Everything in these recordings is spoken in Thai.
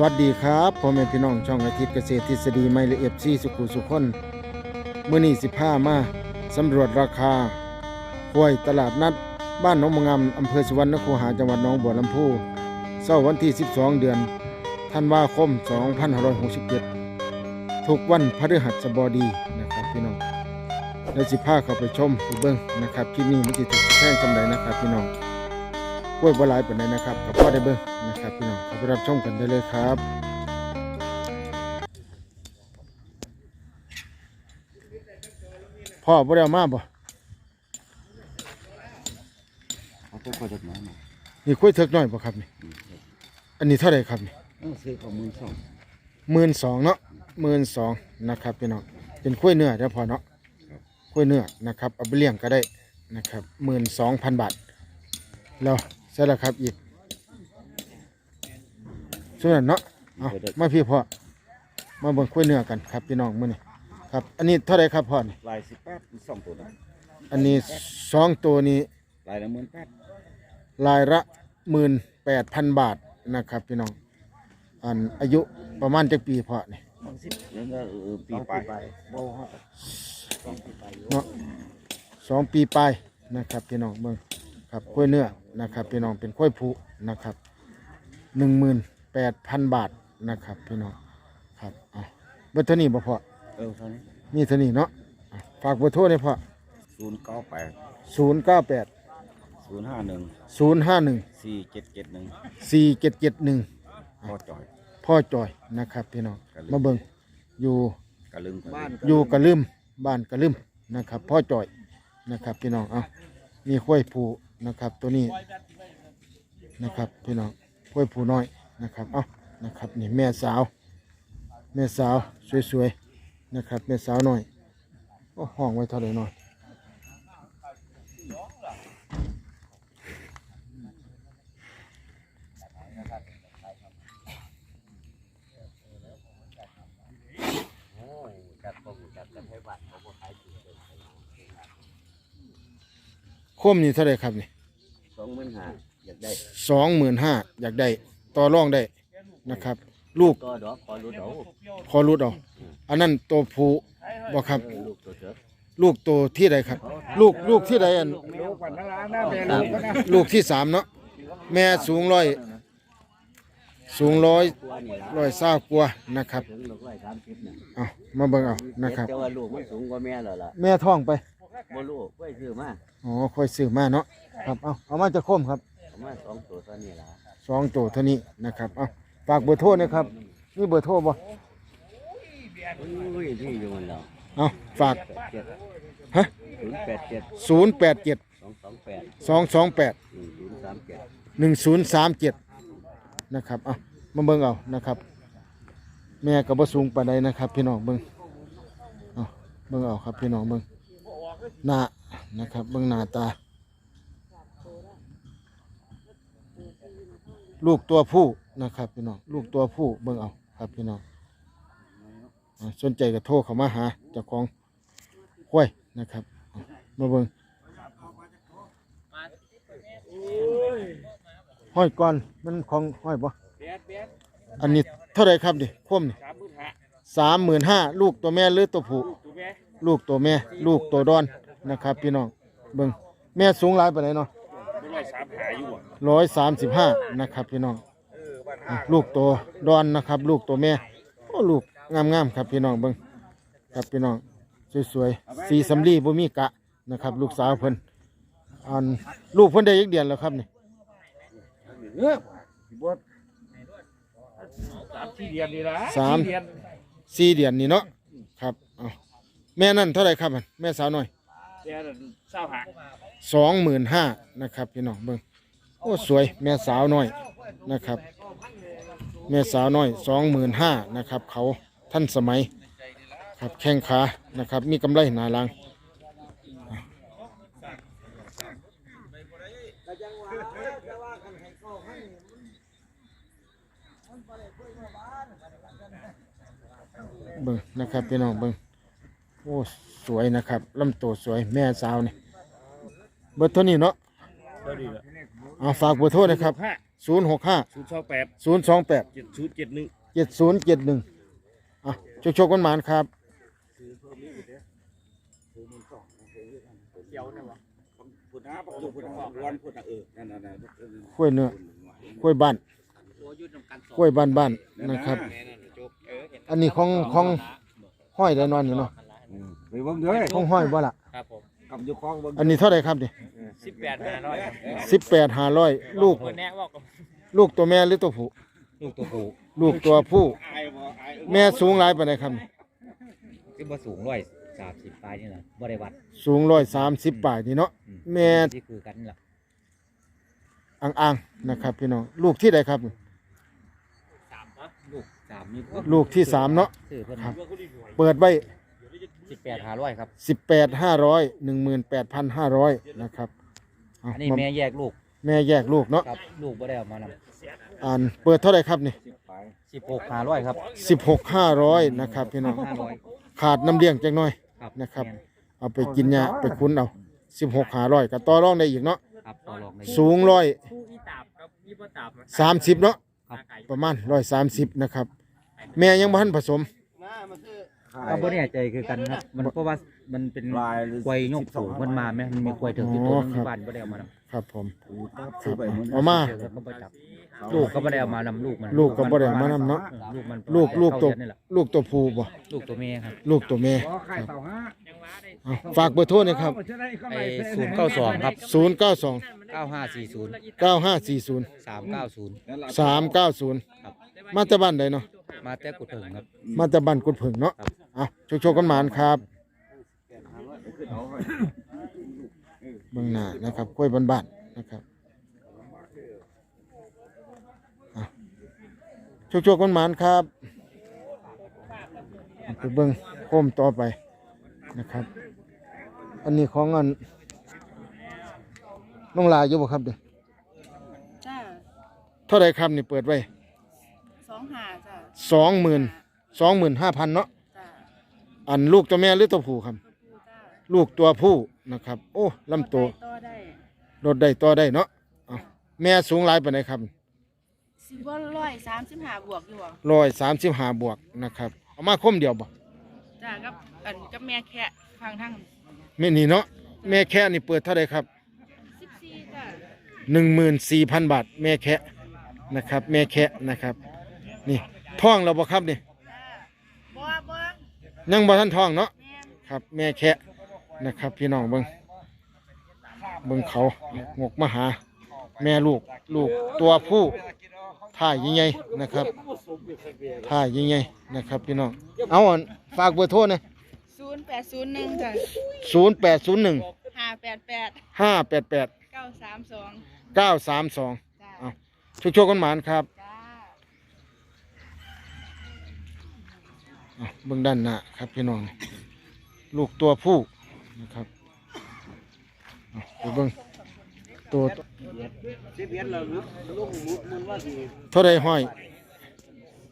วัสดีครับพ่อแม่พี่น้องช่องอาทิตย์เกษตรทฤษฎีไม่ละเอียดซีสุขุสุขคนเมื่อนี้สิผ้ามาสำรวจราคาหวยตลาดนัด บ้านหนองมะงามอำเภอสุวรรณคูหาจังหวัดหนองบัวลำพูเสาร์วันที่ 12 เดือนธันวาคม 2567ทุกวันพฤหัสบดีนะครับพี่น้องเดี๋ยวสิผ้าเข้าไปชมไปเบิ้งนะครับคลิปนี้มันจะถูกแท่งจำไดนะครับพี่น้องกล้วยบัวลายเป็นไดนะครับกับพ่อได้เบิ้ง ครับพี่น้องเข้าไปรับชมกันได้เลยครับ พ่อบ่ได้เอามาบ่เขาต้องคอยจัดหมายมานี่กล้วยเถิกน้อยบ่ครับนี่ อันนี้เท่าไหร่ครับนี่ต้องซื้อข้อมูลสองหมื่นสองเนาะหมื่นสองนะครับพี่น้องเป็นกล้วยเนื้อเด้อพ่อเนาะกล้วยเนื้อนะครับเอาไปเลี้ยงก็ได้นะครับหมื่นสองพันบาทแล้วใช่แล้วครับอีก ส่วนนั้นเนาะเอามาพี่พ่อมาเบิ่งกล้วยเนื้อกันครับพี่น้องมื้อนี้ครับ อันนี้เท่าไหร่ครับพ่อนี่ลายสิบแปดสองตัวนะอันนี้สองตัวนี้ลายละหมื่นแปดรายละหมื่นแปดพันบาทนะครับพี่น้องอันอายุประมาณจักปีพ่อนี่สองสิบแล้วก็เออปีไปโบฮอดสองปีไปอยู่เนาะสองปีปลายนะครับพี่น้องเบิ่งครับกล้วยเนื้อนะครับพี่น้องเป็นกล้วยผูนะครับหนึ่งหมื่น แปดพันบาทนะครับพี่น้องครับเอาเบอร์โทรนี้บ่พ่อเออเท่านี้มีเท่านี้เนาะอะฝากเบอร์โทรเลยพ่อศูนย์เก้าแปดศูนย์เก้าแปดศูนย์ห้าหนึ่งศูนย์ห้าหนึ่งสี่เจ็ดเจ็ดหนึ่งสี่เจ็ดเจ็ดหนึ่งพ่อจอยพ่อจอยนะครับพี่น้องมาเบิ่งอยู่กะลึงบ้านอยู่กระลืมบ้านกระลืมนะครับ พ่อจ่อยนะครับพี่น้องเอามีข้วยผูนะครับตัวนี้นะครับพี่น้องข้วยผูน้อย นะครับเอานะครับนี่แม่สาว แม่สาวสวยๆนะครับแม่สาวน้อยโอ้ห้องไว้เท่าไหร่น้อยโคมนี่เท่าไหร่ครับนี่สองหมื่นห้าอยากได้สองหมื่นห้าอยากได้ ต่อรองได้นะครับ ลูกก็ดอกขอรู้ดอกพอรุดเอาอันนั้นตัวผู้บ่ครับเออลูกตัวเถอะลูกตัวที่ใดครับ ลูกลูกที่ใดอันลูกวันละหน้าแม่ลูกก็นะลูกที่สามเนาะแม่สูงร้อยสูงร้อยตัวนี่ละร้อยเศร้ากว่านะครับถึงลูกร้อยสามสิบเนี่ยเอามาเบิ่งเอานะครับ แต่ว่าลูกมันสูงกว่าแม่แล้วล่ะแม่ท้องไปบ่ลูกไว้ซื้อมาอ๋อค่อยซื้อมาเนาะครับเอาเอามาจะคมครับเอามาสองตัวเท่านี้ล่ะ สองตัวเท่านี้นะครับเอาฝากเบอร์โทรนะครับนี่เบอร์โทรบ่อุ้ยที่อยู่มันแล้วเอาฝากเจ็ดฮะศูนย์แปดเจ็ดศูนย์แปดเจ็ดสองสองแปดสองสองแปดหนึ่งศูนย์สามเจ็ดหนึ่งศูนย์สามเจ็ดนะครับเอามาเบิ่งเอานะครับ แม่กับบ่สูงปานใดนะครับ พี่น้องเบิ่งเอาเบิ่งเอาครับพี่น้องเบิ่งหน้านะครับ เบิ่งหน้าตา ลูกตัวผู้นะครับพี่น้องลูกตัวผู้เบิ่งเอาครับพี่น้องสนใจก็โทรเข้ามาหาเจ้าของห้วยนะครับมาเบิ่งห้อยก่อนมันของห้อยบ่อันนี้เท่าไรครับดิคมนี่สามหมื่นห้าลูกตัวแม่หรือตัวผู้ลูกตัวแม่ ลูกตัวดอนนะครับ พี่น้องเบิ่งแม่สูงหลายปานใดเนาะ ร้อยสามสิบห้านะครับพี่น้องอะลูกตัวดอนนะครับ ลูกตัวแม่โอ้ลูกงามๆครับพี่น้องเบิ้งครับพี่น้องสวยๆสีสำลีบ่มีกะนะครับ ลูกสาวเพิ่นอันลูกเพิ่นได้อีกเดือนแล้วครับนี่เออพี่บดสามสี่เดือนนี่ละสามสี่เดือนนี่เนาะครับเอาแม่นั่นเท่าไหรครับอันแม่สาวน้อยเดือนเศร้าหา สองหมื่นห้านะครับพี่น้องเบิ้งโอ้สวยแม่สาวน้อยนะครับ แม่สาวน้อยสองหมื่นห้านะครับ เขาท่านสมัยครับแข้งขานะครับ มีกำไรหนาลังเบิ้งนะครับพี่น้องเบิ้งโอ้สวยนะครับลำตัวสวยแม่สาวนี่ เบิดเท่านี้เนาะเท่านี้ละเอาฝากเบอร์โทรนะครับห้า065ศูนย์สองแปด028เจ็ดศูนย์เจ็ดหนึ่ง7071อะโชคๆกันหมานครับพุทธะประตูพุทธะวันพุทธะเออ นั่นนั่นนั่นกล้วยเนื้อกล้วยบ้านกล้วยบ้านบ้านๆนะครับ อันนี้ของของห้อยได้นอนอยู่เนาะไปเบิ่งเด้อ ของห้อยบ่ล่ะครับผม กับอยู่คลองเบิ่งอันนี้เท่าไหร่ครับนี่สิบแปดห้าร้อยครับสิบแปดห้าร้อยลูก เมื่อแน่บอกกับลูกตัวแม่หรือตัวผู้ ลูกตัวผู้ลูกตัวผู้ อายบ่อายแม่สูงหลายปานใดครับนี่ที่บ่สูงร้อยสามสิบปลายนี่แหละบ่ได้วัดสูงร้อยสามสิบปลายนี่เนาะแม่ที่คือกันนี่แหละอ่างๆนะครับพี่น้องลูกที่ใดครับ สามครับลูกสามนี่ลูกที่สามเนาะ ซื้อเพิ่นครับ เปิดไว้ สิบแปดห้าร้อยครับ สิบแปดห้าร้อยหนึ่งหมื่นแปดพันห้าร้อยนะครับเอาอันนี้แม่แยกลูกแม่แยกลูกเนาะครับ ลูกบ่ได้เอามานอ่านเปิดเท่าไหร่ครับนี่ำสิบหกห้าร้อยครับสิบหกห้าร้อยนะครับพี่น้องห้าร้อยขาดน้ำเลี้ยงจักหน่อย ครับนะครับ แม่เอาไปกินยาไปคุ้นเอาสิบหกห้าร้อยก็ต่อรองได้อีกเนาะครับต่อรองได้สูงร้อยผู้อีตาบกับอีบ่ตาบสามสิบเนาะครับประมาณร้อยสามสิบนะครับ แม่ยังบ่ทันผสม ก็บ่แน่ใจคือกันครับ มันเพราะว่ามันเป็นลายหรือควยยกสูงมันมาไหมมันมีควยถึงที่ตัวนึงบ้านบ่ได้เอามานำครับผมซื้อไปหมดเอามาเดี๋ยวก็บ่จับลูกก็บ่ได้เอามานำลูกมันลูกก็บ่ได้เอามานำเนาะ เออลูกมันลูกลูกตัวเข้าเดือนนี่แหละลูกตัวผู้บ่ลูกตัวแม่ครับลูกตัวแม่ขอไข่เต่าห้าเอาฝากเบอร์โทรหนะครับ ไอ้ศูนย์เก้าสองครับศูนย์เก้าสองเก้าห้าสี่ศูนย์เก้าห้าสี่ศูนย์สามเก้าศูนย์สา มเก้าศูนย์ครับมาจากบ้านใดเนาะมาแต่กุดถึงครับ มาจากบ้านกุดผึ่งเนาะครับเอาโชคๆกันหมานครับเบื้องหน้านะครับกล้วยบ้านๆนะครับเอาโชคๆกันหมานครับเอาไปเบิ่งโคมต่อไปนะครับ อันนี้ของอันน้องลาอยู่บ่ครับเด้จ้าเท่าไรครับนี่เปิดไว้ส องหาจ้าสองหมื่นสองหมื่นห้าพันเนาะจ้าอันลูกตัวแม่หรือตัวผู้ครับตัวผู้จ้าลูกตัวผู้นะครับ โอ้ลำตัวต่อได้รถได้ต่อได้เนาะเอาแม่สูงหลายปานใดครับสิบว่าร้อยสามสิบห้าบวกอยู่บ่ร้อยสามสิบห้าบวกนะครับเอามาคมเดียวบ่จ้ากับอันกับแม่แค่ฟังทั้งแม่นี่เนาะแม่แค่นี่เปิดเท่าไรครับ สิบสี่จ้าหนึ่งหมื่นสี่พันบาท แม่แค่นะครับ แม่แค่นะครับ นี่ท้องเราบ่ครับนี่จ้าบัวบัวยังบ่ทันท้องเนาะแม่นครับ แม่แค่นะครับ พี่น้องเบิงเบิงเขางกมาหา แม่ลูกลูกตัวผู้ท่ายยิ่งใหญ่นะครับท่ายยิ่งใหญ่นะครับ พี่น้องเอาอันฝากเบอร์โทรนะศูนย์แปดศูนย์หนึ่งจ้าศูนย์แปดศูนย์หนึ่งห้าแปดแปดห้าแปดแปดเก้าสามสองเก้าสามสองจ้าเอาช่วยๆกันหมานครับ จ้า เอาเบื้องด้านหน้าครับพี่น้อง ลูกตัวผู้นะครับเอาไปเบื้องตัวสิบเอ็ดแล้วลุกลุกมุกมันว่าสิเท่าไรห้อย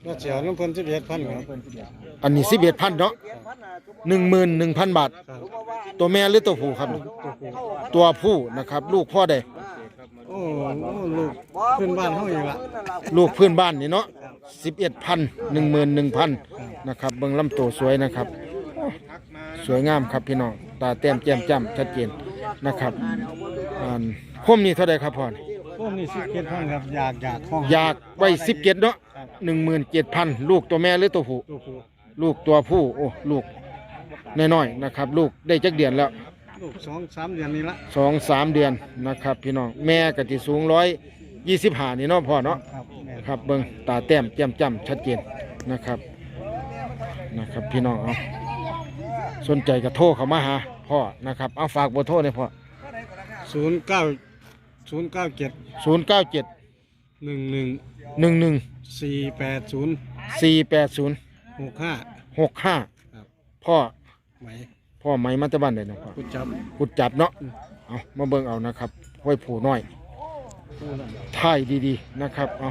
ก็เสียน้ำเพิ่นสิบเอ็ดพันครับอันนี้สิบเอ็ดพันเนาะหนึ่งหมื่นหนึ่งพันบาท ตัวแม่หรือตัวผู้ครับ ตัวผู้นะครับ ลูกพ่อใดโอ้โอ้ ลูกเพื่อนบ้านเฮาอีกละลูกเพื่อนบ้านนี่เนาะสิบเอ็ดพันหนึ่งหมื่นหนึ่งพันนะครับเบิ่งลำตัวสวยนะครับ สวยงามครับพี่น้องตาแต้มแจ่มจ้ำชัดเจนนะครับอ่าคมนี่เท่าไรครับพ่อพวกนี้สิบเอ็ดพันครับอยากอยากห้องอยากไว้สิบเจ็ดเนาะหนึ่งหมื่นเจ็ดพันลูกตัวแม่หรือตัวผู้ตัวผู้ลูกตัวผู้โอ้ลูกน้อยๆนะครับ ลูกได้จักเดือนแล้ว ลูกสองสามเดือนนี้ละสองสามเดือนนะครับ พี่น้องแม่กะติสูงร้อยยี่สิบห้านี่เนาะพ่อเนาะครับแม่นครับเบิ่งตาแต้มแจ่มจ้ำชัดเจนนะครับนะครับ พี่น้องเอาสนใจก็โทรเข้ามาหาพ่อนะครับเอาฝากเบอร์โทรเลยพ่อศูนย์เก้าศูนย์เก้าเจ็ดศูนย์เก้าเจ็ดหนึ่งหนึ่งหนึ่งหนึ่งสี่แปดศูนย์สี่แปดศูนย์หกห้าหกห้าครับพ่อไหม พ่อไหมมัตตบ้านเลยนาะพ่อกุจับกุดจับเนาะเอามาเบิ่งเอานะครับห้วยผูน้อยถ่ายดีๆนะครับเอา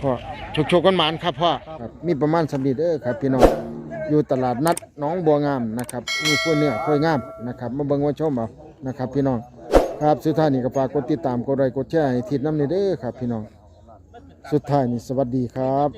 พ่อโชคโชคกันหมานครับพ่อครับมีประมาณสำลีเด้อครับพี่น้องอยู่ตลาดนัดหน้องบัวงามนะครับมีกล้วยเนื้อกล้วยงามนะครับมาเบิ่งว่าชมเอานะครับ พี่น้องครับสุดท้ายนี่ก็ฝากกดติดตามกดไลค์กดแชร์ให้ทิศน้ำในเด้อครับ พี่น้องสุดท้ายนี่สวัสดีครับ